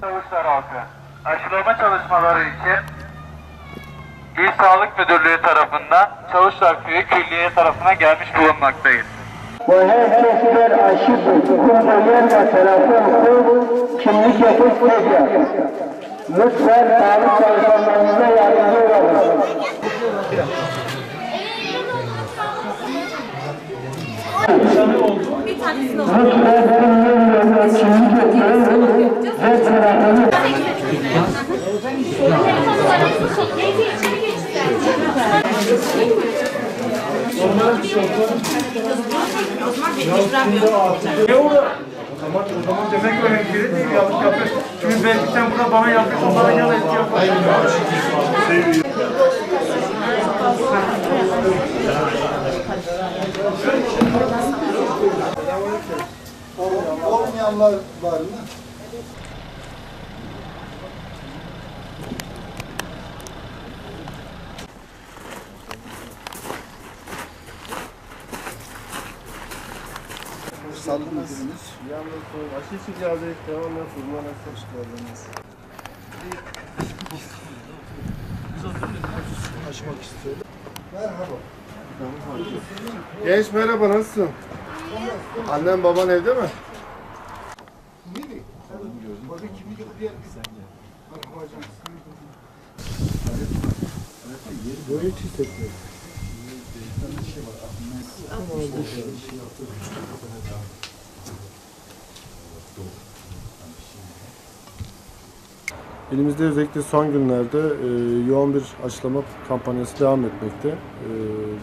Çavuşlar halkı, aşılama çalışmaları için İl Sağlık Müdürlüğü tarafından Çavuşlar Köyü Külliye tarafına gelmiş bulunmaktayız. ve herkesler aşıdır. Kurbanlar ve tarafı oku, kimlik yapıp tekrar. Lütfen sağlık çalışanlarımıza yardımcı olun. Bir tanesini olur. Lütfen kimlik Ne oldu? O zaman, o zaman demek ki hemşire değil yanlış yapıyor. Şimdi belki sen burada bana yapıyorsan bana gel etki yaparsın. Olmayanlar var mı? Sağlık müdürümüz. Yalnız aşı için geldik. Devam et. Hoş geldiniz. Açmak istiyorum. Merhaba. Genç merhaba nasılsın? Annem baban evde mi? Mini. Orada kimlik bir yer bir Merhaba hocam. Boyu çiçekli. Elimizde özellikle son günlerde e, yoğun bir aşılama kampanyası devam etmekte. E,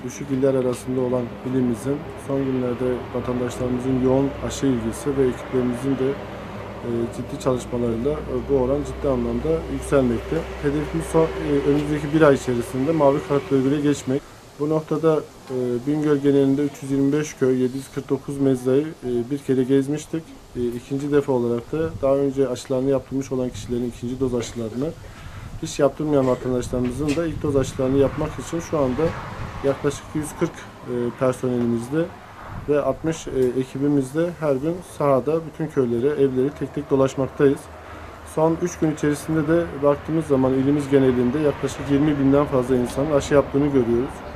düşük iller arasında olan ilimizin son günlerde vatandaşlarımızın yoğun aşı ilgisi ve ekiplerimizin de e, ciddi çalışmalarıyla e, bu oran ciddi anlamda yükselmekte. Hedefimiz son, e, önümüzdeki bir ay içerisinde mavi kart bölgeye geçmek. Bu noktada e, Bingöl genelinde 325 köy, 749 mezrayı e, bir kere gezmiştik. E, ikinci defa olarak da daha önce aşılarını yaptırmış olan kişilerin ikinci doz aşılarını, hiç yaptırmayan vatandaşlarımızın da ilk doz aşılarını yapmak için şu anda yaklaşık 140 e, personelimizde ve 60 e, ekibimizde her gün sahada bütün köyleri, evleri tek tek dolaşmaktayız. Son 3 gün içerisinde de baktığımız zaman ilimiz genelinde yaklaşık 20 binden fazla insanın aşı yaptığını görüyoruz.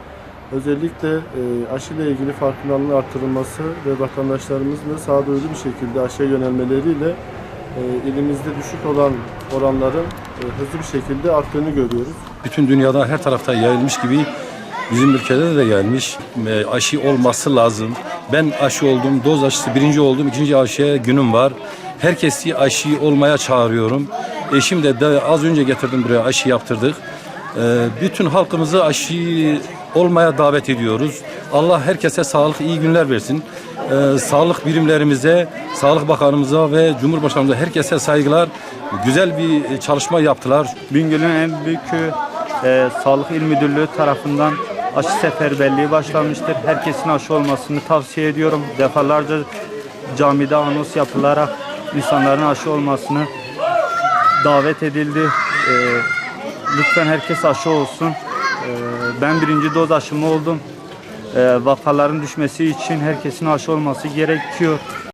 Özellikle e, aşı ile ilgili farkındalığın artırılması ve vatandaşlarımızın da sağduyulu bir şekilde aşıya yönelmeleriyle e, ilimizde düşük olan oranların e, hızlı bir şekilde arttığını görüyoruz. bütün dünyada her tarafta yayılmış gibi bizim ülkede de yayılmış. E, Aşı olması lazım. Ben aşı oldum, doz aşısı birinci oldum, ikinci aşıya günüm var. Herkesi aşı olmaya çağırıyorum. Eşim de, de az önce getirdim buraya aşı yaptırdık. E, Bütün halkımızı aşı olmaya davet ediyoruz. Allah herkese sağlık, iyi günler versin. E, Sağlık birimlerimize, Sağlık Bakanımıza ve Cumhurbaşkanımıza herkese saygılar. Güzel bir çalışma yaptılar. Bingöl'ün en büyük e, Sağlık İl Müdürlüğü tarafından aşı seferberliği başlamıştır. Herkesin aşı olmasını tavsiye ediyorum. Defalarca camide anons yapılarak insanların aşı olmasını davet edildi. E, lütfen herkes aşı olsun. E, ben birinci doz aşımı oldum. E, vakaların düşmesi için herkesin aşı olması gerekiyor.